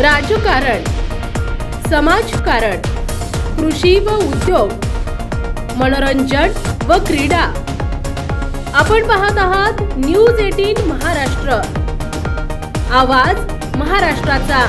राजकारण समाजकारण कृषी व उद्योग मनोरंजन व क्रीडा. आपण पाहत आहात न्यूज एटीन महाराष्ट्र. आवाज महाराष्ट्राचा.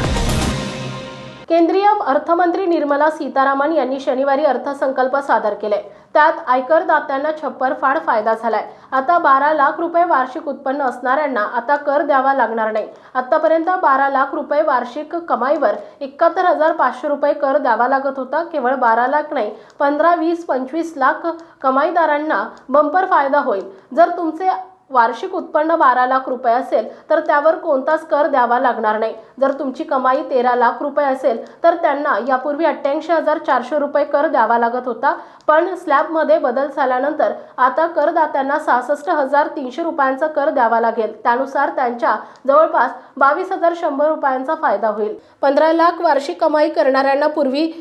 केंद्रीय अर्थमंत्री निर्मला सीतारामन यांनी शनिवारी अर्थसंकल्प सादर केले. त्यात आयकरदात्यांना छप्पर फाड फायदा झालाय. आता बारा लाख रुपये वार्षिक उत्पन्न असणाऱ्यांना आता कर द्यावा लागणार नाही. आतापर्यंत बारा लाख रुपये वार्षिक कमाईवर एकाहत्तर हजार पाचशे रुपये कर द्यावा लागत होता. केवळ बारा लाख नाही पंधरा वीस पंचवीस लाख कमाईदारांना बंपर फायदा होईल. जर तुमचे वार्षिक उत्पन्न बारा लाख रुपये असेल तर त्यावर कोणताच कर द्यावा लागणार नाही. जर तुमची कमाई तेरा लाख रुपये असेल तर त्यांना यापूर्वी अठ्ठ्याऐंशी हजार चारशे रुपये कर द्यावा लागत होता. पण स्लॅबमध्ये बदल झाल्यानंतर आता करदात्यांना सहासष्ट हजार तीनशे रुपयांचा कर द्यावा लागेल. त्यानुसार त्यांच्या जवळपास बावीस हजार शंभर रुपयांचा फायदा होईल. पंधरा लाख वार्षिक कमाई करणाऱ्यांना पूर्वी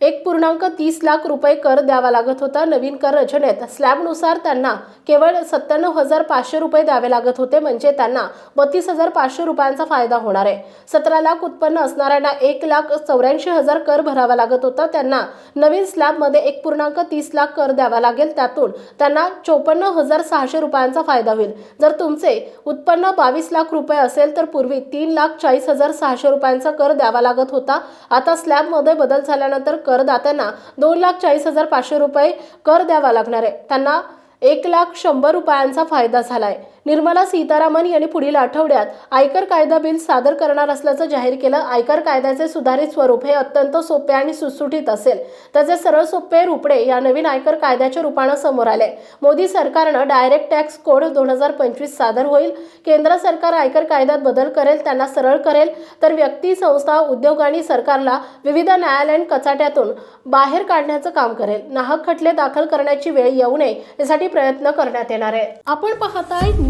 एक पूर्णांक तीस लाख रुपये कर द्यावा लागत होता. नवीन कर रचनेत स्लॅबनुसार त्यांना केवळ सत्त्याण्णव हजार पाचशे रुपये द्यावे लागत होते. म्हणजे त्यांना बत्तीस हजार पाचशे रुपयांचा फायदा होणार आहे. सतरा लाख उत्पन्न असणाऱ्यांना एक लाख चौऱ्याऐंशी हजार कर भरावा लागत होता. त्यांना नवीन स्लॅबमध्ये एक पूर्णांक तीस लाख कर द्यावा लागेल. त्यातून त्यांना चोपन्न हजार सहाशे रुपयांचा फायदा होईल. जर तुमचे उत्पन्न बावीस लाख रुपये असेल तर पूर्वी तीन लाख चाळीस हजार सहाशे रुपयांचा कर द्यावा लागत होता. आता स्लॅबमध्ये बदल झाल्यानंतर करदात्यांना दोन लाख चाळीस हजार पाचशे रुपये कर द्यावा लागणार आहे. त्यांना एक लाख शंभर रुपयांचा फायदा झालाय. निर्मला सीतारामन यांनी पुढील आठवड्यात आयकर कायदा बिल सादर करणार असल्याचं जाहीर केलं. आयकर कायद्याचे सुधारित स्वरूप हे अत्यंत सोपे आणि सुटसुटीत असेल. त्याचे सरळ सोपे रुपडे या नवीन आयकर कायद्याच्या रूपानं समोर आले. मोदी सरकारनं डायरेक्ट टॅक्स कोड दोन हजार पंचवीस सादर होईल. केंद्र सरकार आयकर कायद्यात बदल करेल त्यांना सरळ करेल. तर व्यक्ती संस्था उद्योग आणि सरकारला विविध न्यायालयीन कचाट्यातून बाहेर काढण्याचं काम करेल. नाहक खटले दाखल करण्याची वेळ येऊ नये यासाठी प्रयत्न करण्यात येणार आहे. आपण पाहताय